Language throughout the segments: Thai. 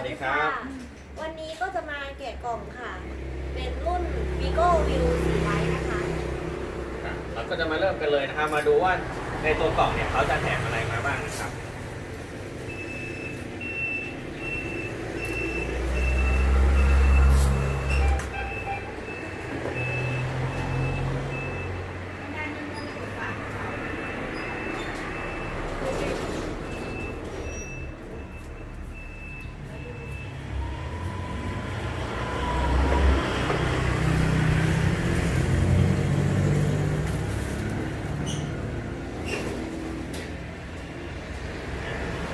วัสดีครับ วันนี้ก็จะมาแกะกล่องค่ะ เป็นรุ่น Vigo View 4ไว้นะคะครับเราก็จะมาเริ่มกันเลยนะครับ มาดูว่าในตัวกล่องเนี่ยเขาจะแถมอะไรมาบ้างนะครับ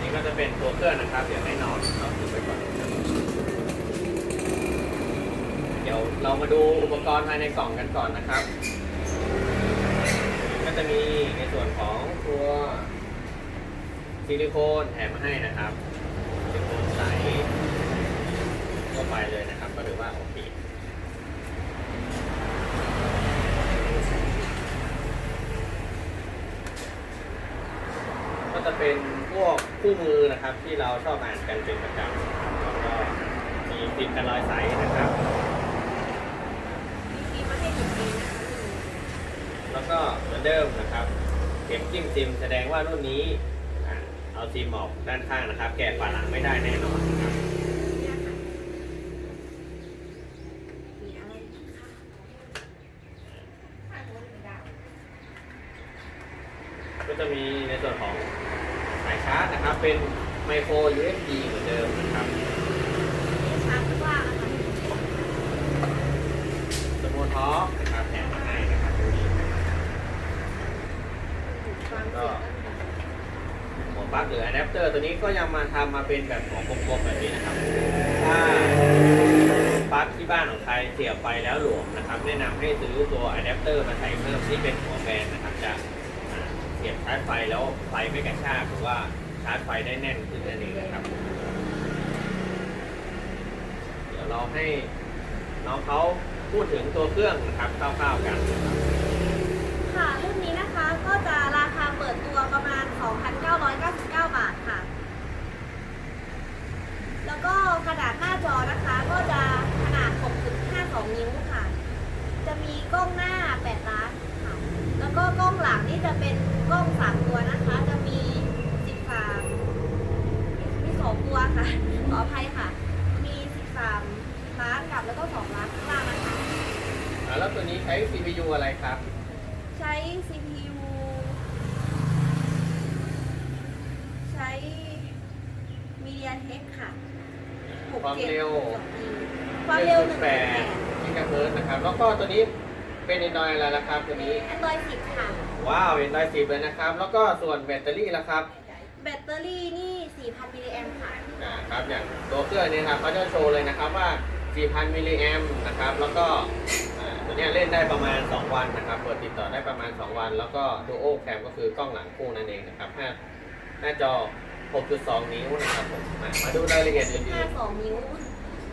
นี่ ก็จะเป็นตัวเครื่องนะครับเดี๋ยวให้น้องเอาถือไปก่อนเดี๋ยวเรามาดูอุปกรณ์ภายในกล่องกันก่อนนะครับ ก็จะมีในส่วนของตัวซิลิโคนแถมมาให้นะครับซิลิโคนใสทั่วไปเลยนะครับ ก็ถือว่าโอเคก็ จะเป็นพวกคู่มือนะครับ ที่เราชอบอ่านกันเป็นประจำนะครับแล้วก็มีฟิล์มกันรอยใสนะครับ มีฟิล์มมาให้หนึ่งปีนะคะแล้วก็เหมือนเดิมนะครับเข็มจิ้มซิมแสดงว่ารุ่นนี้อ่าเอาซิมออกด้านข้างนะครับ แกะฝาหลังไม่ได้แน่นอนนะครับ เนี่ยค่ะมีอะไรอีกคะ ก็จะมีในส่วนของสาย ชาร์จนะครับ เป็นไมโคร USB เหมือนเดิมนะครับ ชาร์จว่างนะคะสมูทท็อปนะครับแถมมาให้นะครับดูดีนะครับฟังเสียงก็มีหัวปลั๊กหรืออะแดปเตอร์ตัวนี้ก็ยังมาทำมาเป็นแบบของกลมๆแบบนี้นะครับ ถ้าปลั๊กที่บ้านของใครเสียบไปแล้วหลวมนะครับ แนะนำให้ซื้อตัวอะแดปเตอร์มาใส่เพิ่มที่เป็นหัวแบนนะครับจะอ่าเสียบชาร์จไฟแล้วไฟไม่กระชากหรือว่าชาร์จไฟได้แน่นขึ้นนั่นเองนะครับ เดี๋ยวเราให้น้องเขาพูดถึงตัวเครื่องนะครับคร่าวๆกันค่ะรุ่นนี้นะคะก็จะราคาเปิดตัวประมาณ 2,999 บาทค่ะ แล้วก็ขนาดหน้าจอนะคะก็จะขนาด 6.52 นิ้วค่ะ จะมีกล้องหน้า 8 ล้าน ก็กล้องหลังนี่จะเป็นกล้อง3ตัวนะคะ จะมี13มี2ตัวค่ะ ขออภัยค่ะ มี13ล้านกับแล้วก็2ล้านข้างล่างนะคะ อ่าแล้วตัวนี้ใช้ CPU อะไรครับ ใช้ CPU ใช้ MediaTek ค่ะความเร็ว ความเร็ว1.8 กิกะเฮิรตซ์นะครับ แล้วก็ตัวนี้ เป็น Android อะไรล่ะครับตัวนี้ Android 10ค่ะ ว้าว Android 10เลยนะครับ แล้วก็ส่วนแบตเตอรี่ล่ะครับแบตเตอรี่นี่ 4,000 มิลลิแอมค่ะอ่าครับ อย่างตัวเครื่องนี้ครับเขาจะโชว์เลยนะครับว่า 4,000 มิลลิแอมนะครับ แล้วก็อ่าตัวเนี้ยเล่นได้ประมาณ 2 วันนะครับ เปิดติดต่อได้ประมาณ 2 วัน แล้วก็ Duo Cam ก็คือกล้องหลังคู่นั่นเองนะครับหน้าหน้าจอ 6.2 นิ้วนะครับผมอะมาดูรายละเอียดอื่น52 นิ้วๆครับ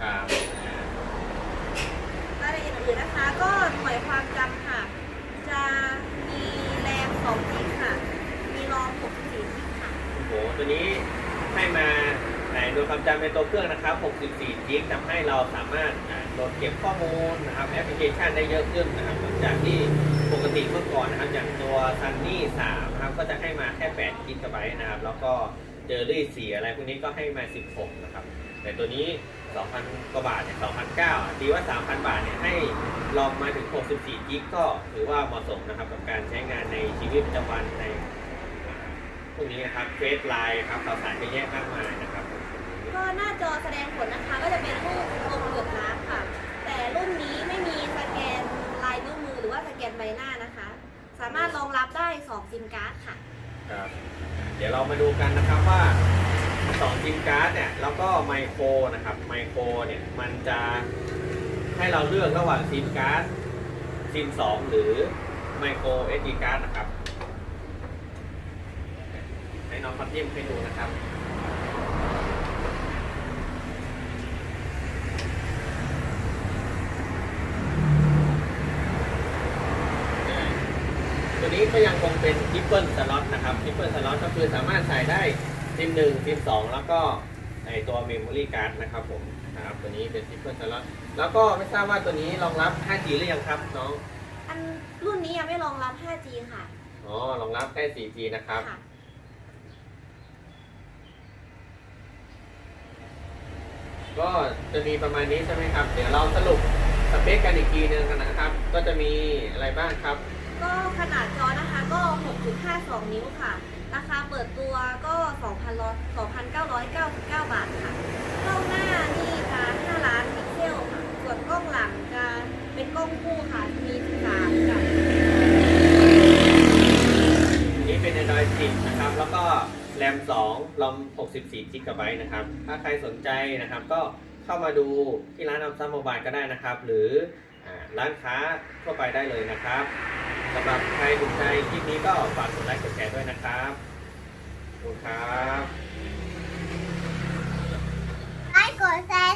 อ่ารายละเอียดอื่นนะคะ ก็ หน่วยความจำค่ะ จะมีแรม2กิกค่ะ มีรอม64กิกค่ะ โอ้โหตัวนี้ให้มาในโดยความจำในตัวเครื่องนะครับ 64กิกทำให้เราสามารถอ่าโหลดเก็บข้อมูลนะครับแอปพลิเคชันได้เยอะขึ้นนะครับหลังจากที่ปกติเมื่อก่อนนะครับอย่างตัว Sunny 3นะครับก็จะให้มาแค่8กิกะไบต์นะครับแล้วก็ เจอรี่สีอะไรพวกนี้ก็ให้มา 16 นะครับ แต่ตัวนี้ 2,000 กว่าบาทเนี่ย2,009ตีว่า 3,000 บาทเนี่ยให้ลองมาถึง 64 กิกก็ถือว่าเหมาะสมนะครับกับการใช้งานในชีวิตประจำวันในพวกนี้นะครับเฟซไลน์ครับข่าวสารเยอะแยะมากมายนะครับก็หน้าจอแสดงผลนะคะ ก็จะเป็นรูปลงหยดน้ำค่ะ แต่รุ่นนี้ไม่มีสแกนลายนิ้วมือหรือว่าสแกนใบหน้านะคะ สามารถรองรับได้ 2 ซิมการ์ดค่ะ ครับเดี๋ยวเรามาดูกันนะครับว่าสองซิมการ์ดเนี่ยแล้วก็ไมโครนะครับไมโครเนี่ยมันจะให้เราเลือกระหว่างซิมการ์ดซิม2หรือไมโครเอสีการ์ดนะครับ ให้น้องพัดยิ้มให้ดูนะครับ นี้ก็ยังคงเป็นทริปเปิลสล็อตนะครับทริปเปิลสล็อตก็คือสามารถใส่ได้ซิมหนึ่งซิมสองแล้วก็ในตัว Memory Card นะครับผมครับตัวนี้เป็นซิปเปอร์สล็อตแล้วก็ไม่ทราบว่าตัวนี้รองรับ 5G หรือยังครับน้องอันรุ่นนี้ยังไม่รองรับ 5G ค่ะ อ๋อรองรับแค่ 4G นะครับค่ะก็จะมีประมาณนี้ใช่ไหมครับ เดี๋ยวเราสรุปสเปคกันอีกทีนึงนะครับ ก็จะมีอะไรบ้างครับ ก็ขนาดจอนะคะก็ 6.52 นิ้วค่ะ ราคาเปิดตัวก็2,999 บาทค่ะ กล้องหน้านี่จะ5ล้านพิกเซลค่ะ ส่วนกล้องหลังจะเป็นกล้องคู่ค่ะ มี13กับนี่เป็น Android 10 นะครับ แล้วก็แรม2รอม64 g b นะครับ ถ้าใครสนใจนะครับก็เข้ามาดูที่ร้านอัมซัมโมบายก็ได้นะครับ หรือร้านค้าทั่วไปได้เลยนะครับ สำหรับใครถูกใจคลิปนี้ก็ฝากกดไลค์กดแชร์ด้วยนะครับขอบคุณครับ ไลค์กดแชร์